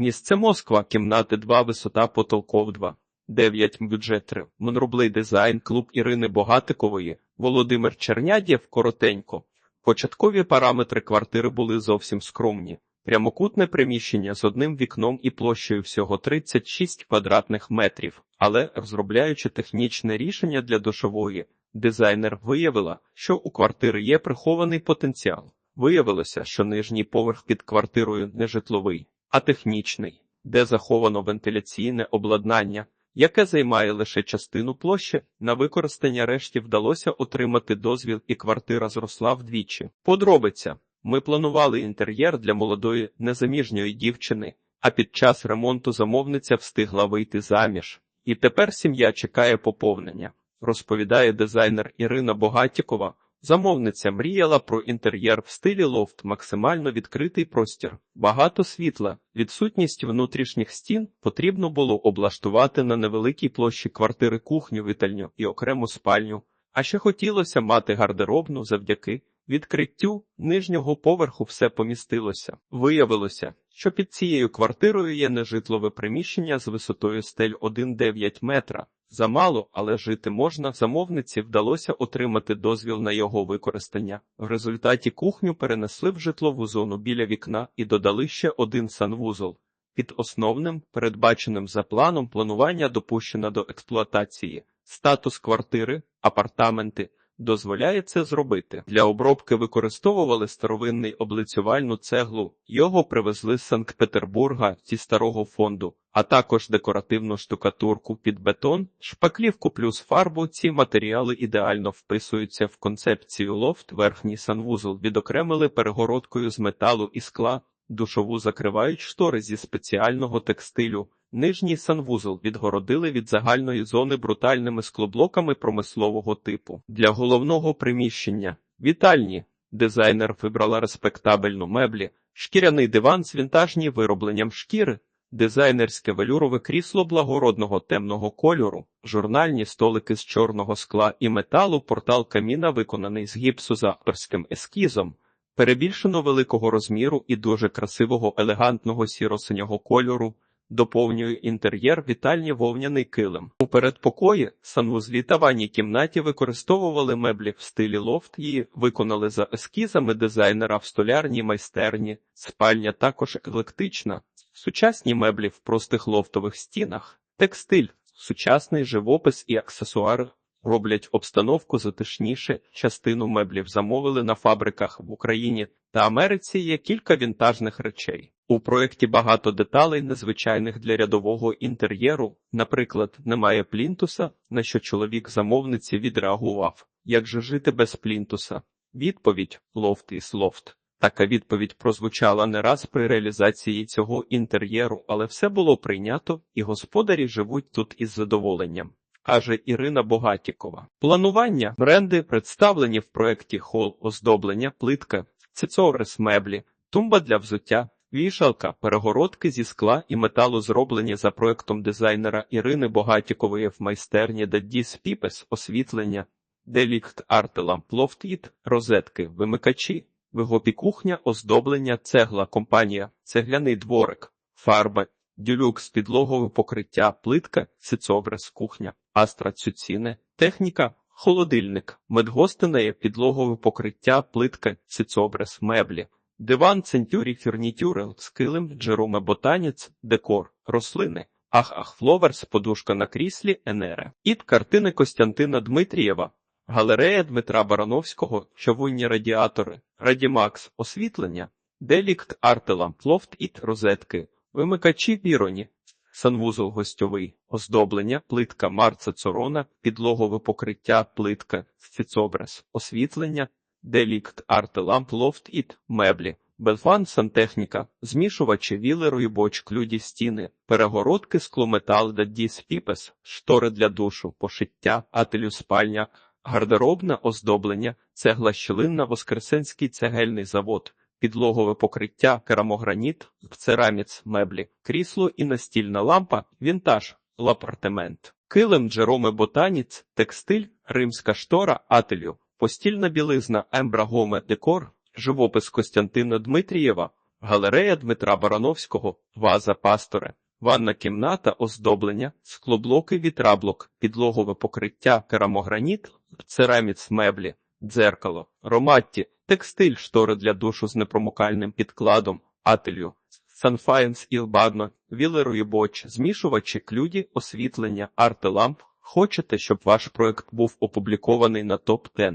Місце Москва, кімнати 2, висота потолков 2. 9 бюджет 3. Монрублей дизайн, клуб Ірини Богатикової, Володимир Чернядєв, коротенько. Початкові параметри квартири були зовсім скромні. Прямокутне приміщення з одним вікном і площею всього 36 квадратних метрів, але розробляючи технічне рішення для душової, дизайнер виявила, що у квартири є прихований потенціал. Виявилося, що нижній поверх під квартирою не житловий, а технічний, де заховано вентиляційне обладнання, яке займає лише частину площі, на використання решті вдалося отримати дозвіл і квартира зросла вдвічі. Подробиця. Ми планували інтер'єр для молодої незаміжньої дівчини, а під час ремонту замовниця встигла вийти заміж. І тепер сім'я чекає поповнення, розповідає дизайнер Ірина Богатікова. Замовниця мріяла про інтер'єр в стилі лофт, максимально відкритий простір, багато світла, відсутність внутрішніх стін потрібно було облаштувати на невеликій площі квартири кухню, вітальню і окрему спальню. А ще хотілося мати гардеробну завдяки відкриттю нижнього поверху все помістилося. Виявилося, що під цією квартирою є нежитлове приміщення з висотою стель 1,9 метра. Замало, але жити можна. Замовниці вдалося отримати дозвіл на його використання. В результаті кухню перенесли в житлову зону біля вікна і додали ще один санвузол. Під основним, передбаченим за планом планування допущено до експлуатації. Статус квартири, апартаменти дозволяє це зробити. Для обробки використовували старовинний облицювальну цеглу. Його привезли з Санкт-Петербурга зі старого фонду, а також декоративну штукатурку під бетон, шпаклівку плюс фарбу. Ці матеріали ідеально вписуються в концепцію лофт. Верхній санвузол відокремили перегородкою з металу і скла. Душову закривають штори зі спеціального текстилю. Нижній санвузол відгородили від загальної зони брутальними склоблоками промислового типу. Для головного приміщення вітальні дизайнер вибрала респектабельну меблі, шкіряний диван з вінтажні виробленням шкіри, дизайнерське велюрове крісло благородного темного кольору, журнальні столики з чорного скла і металу, портал каміна виконаний з гіпсу за авторським ескізом. Перебільшено великого розміру і дуже красивого елегантного сіро-синього кольору, доповнює інтер'єр вітальні вовняний килим. У передпокої, санвузлі та ванній кімнаті використовували меблі в стилі лофт, її виконали за ескізами дизайнера в столярній майстерні, спальня також еклектична, сучасні меблі в простих лофтових стінах, текстиль, сучасний живопис і аксесуари роблять обстановку затишніше. Частину меблів замовили на фабриках в Україні та Америці. Є кілька вінтажних речей. У проєкті багато деталей, незвичайних для рядового інтер'єру. Наприклад, немає плінтуса, на що чоловік замовниці відреагував. Як же жити без плінтуса? Відповідь лофт із лофт. Така відповідь прозвучала не раз при реалізації цього інтер'єру, але все було прийнято, і господарі живуть тут із задоволенням. Каже Ірина Богатікова. Планування бренди представлені в проєкті хол оздоблення, плитка, цицорис меблі, тумба для взуття, вішалка, перегородки зі скла і металу зроблені за проєктом дизайнера Ірини Богатікової в майстерні Дадіс Піпес, освітлення, делікт артеламп, лофтіт, розетки, вимикачі, вигопі кухня, оздоблення, цегла, компанія, цегляний дворик, фарба, дюлюкс, підлогове покриття, плитка, сицобрес, кухня, астра цюціни, техніка, холодильник, медгостинеє, підлогове покриття, плитка, сицобрес, меблі, диван, центюрі, фірнітюри, скилим, джероме ботанець, декор, рослини. Ах-ах, фловерс, подушка на кріслі, енере. Іт картини Костянтина Дмитрієва, галерея Дмитра Барановського, чавунні радіатори, Радімакс, освітлення, делікт артелам, лофт іт розетки, вимикачі віроні, санвузол гостьовий, оздоблення, плитка Марца Цорона, підлогове покриття, плитка, фіцобрес, освітлення, делікт артеламп, лофт іт, меблі. Белфан, сантехніка, змішувачі вілерою боч, люді стіни, перегородки, склометал, дадіс, піпес, штори для душу, пошиття, ателю спальня, гардеробне оздоблення, цегла щілинна, Воскресенський цегельний завод, підлогове покриття, керамограніт, цераміц, меблі, крісло і настільна лампа, вінтаж, лапартемент, килим, джероме ботаніц, текстиль, римська штора, ателю, постільна білизна, ембрагоме, декор, живопис Костянтина Дмитрієва, галерея Дмитра Барановського, ваза пасторе, ванна кімната, оздоблення, склоблоки, вітраблок, підлогове покриття, керамограніт, цераміц меблі, дзеркало, роматті, текстиль, штори для душу з непромокальним підкладом, ателю, Санфаєнс Ілбадно, Вілеру Боч, змішувачі, клюді, освітлення, арт-ламп. Хочете, щоб ваш проект був опублікований на топ 10